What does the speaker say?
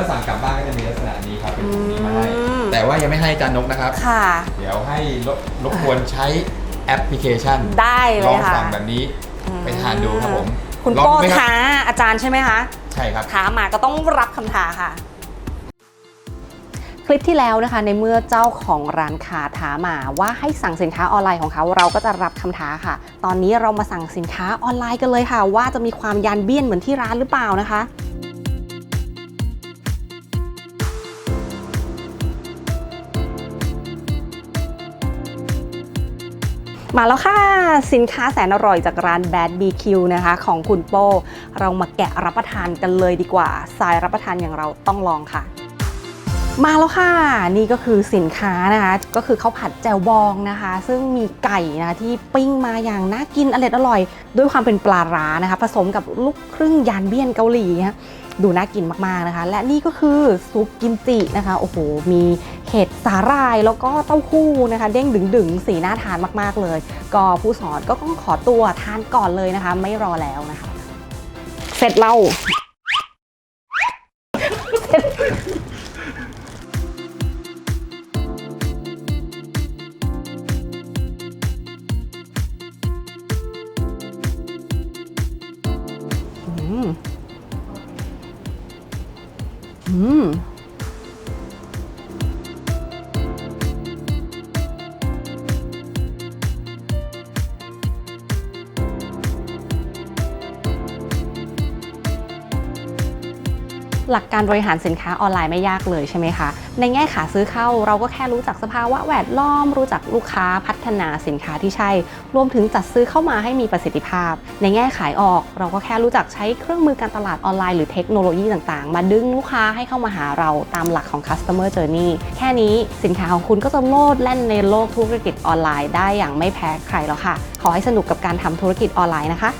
ถ้าสั่งกลับบ้านก็จะมีลักษณะนี้ครับเป็นถุงนี้มาให้อืม แต่ว่ายังไม่ให้อาจานนกนะครับ ค่ะ เดี๋ยวให้รบรบกวนใช้แอปพลิเคชันได้เลลอยงค่ะสั่งแบบนี้ไปทานดูครับผมคุณลองโป้ดูไหมครับท้าอาจารย์ใช่ไหมคะ ใช่ครับ ท้ามาก็ต้องรับคำท้าค่ะ คลิปที่แล้วนะคะ ในเมื่อเจ้าของร้านค้าท้ามาว่าให้สั่งสินค้าออนไลน์ของเขาเราก็จะรับคำท้าค่ะ ตอนนี้เรามาสั่งสินค้าออนไลน์กันเลยค่ะ ว่าจะมีความยานเบี้ยนเหมือนที่ร้านหรือเปล่านะคะ มาแล้วค่ะ สินค้าแสนอร่อยจากร้าน Bad BQ นะคะ ของคุณโป้ เรามาแกะรับประทานกันเลยดีกว่า สายรับประทานอย่างเราต้องลองค่ะ มาแล้วค่ะ นี่ก็คือสินค้านะคะ ก็คือข้าวผัดแจ่วบองนะคะ ซึ่งมีไก่นะคะที่ปิ้งมาอย่างน่ากินอร่อยอร่อย ด้วยความเป็นปลาร้านะคะ ผสมกับลูกครึ่งยานเบี้ยนเกาหลีนะ ดูน่ากินมากๆนะคะ และนี่ก็คือซุปกิมจินะคะโอ้โหมีเห็ดสาหร่ายแล้วก็เต้าหู้นะคะ เด้งดึงๆ สีน่าทานมากๆเลย ก็ผู้สอนก็ต้องขอตัวทานก่อนเลยนะคะ ไม่รอแล้วนะคะ เสร็จเรา เหลักการบริหารสินค้าออนไลน์ไม่ยากเลยใช่ไหมคะ ในแง่ขาซื้อเข้าเราก็แค่รู้จักสภาวะแวดล้อม รู้จักลูกค้าพัฒนาสินค้าที่ใช่ รวมถึงจัดซื้อเข้ามาให้มีประสิทธิภาพ ในแง่ขายออก เราก็แค่รู้จักใช้เครื่องมือการตลาดออนไลน์หรือเทคโนโลยีต่างๆ มาดึงลูกค้าให้เข้ามาหาเราตามหลักของ customer journey แค่นี้สินค้าของคุณก็จะโลดแล่นในโลกธุรกิจออนไลน์ได้อย่างไม่แพ้ใครแล้วค่ะ ขอให้สนุกกับการทำธุรกิจออนไลน์นะคะ